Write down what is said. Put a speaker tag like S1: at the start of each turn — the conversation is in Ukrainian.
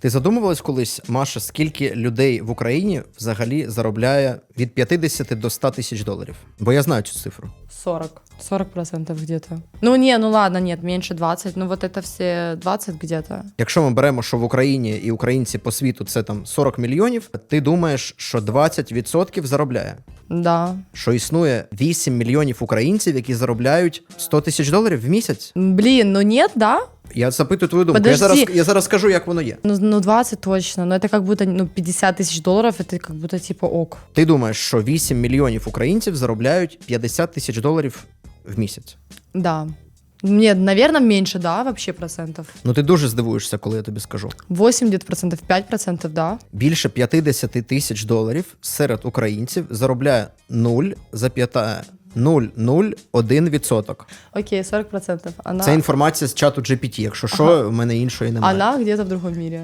S1: Ти задумувалась колись, Маша, скільки людей в Україні взагалі заробляє від 50 до 100 тисяч доларів? Бо я знаю цю цифру.
S2: 40. 40 процентов где-то. Ну не, ну ладно, нет, меньше 20. Ну вот это все 20 где-то.
S1: Якщо ми беремо, що в Україні і українці по світу це там 40 мільйонів, ти думаєш, що 20% заробляє.
S2: Да.
S1: Що існує 8 мільйонів українців, які заробляють 100 тисяч доларів в місяць?
S2: Блин, ну нет, да?
S1: Я запитую твою думку. Я
S2: Подожди.
S1: зараз, я зараз скажу, як воно є.
S2: Ну, ну 20 точно. Но это как будто, ну 50 тысяч долларов, это как будто типа ок.
S1: Ти думаєш, що 8 мільйонів українців заробляють 50 тисяч доларів в місяць?
S2: Да. Нет, наверное, меньше, да, вообще процентов.
S1: Ну ти дуже здивуєшся, коли я тобі скажу.
S2: 8 где-то процентов, 5 процентов, да.
S1: Більше 50 тисяч доларів серед українців заробляє 0 за 5 0,01%.
S2: Окей, 40 процентов. Она,
S1: Це інформація з чату GPT. Якщо що, в мене іншої немає.
S2: она где-то в другом мире.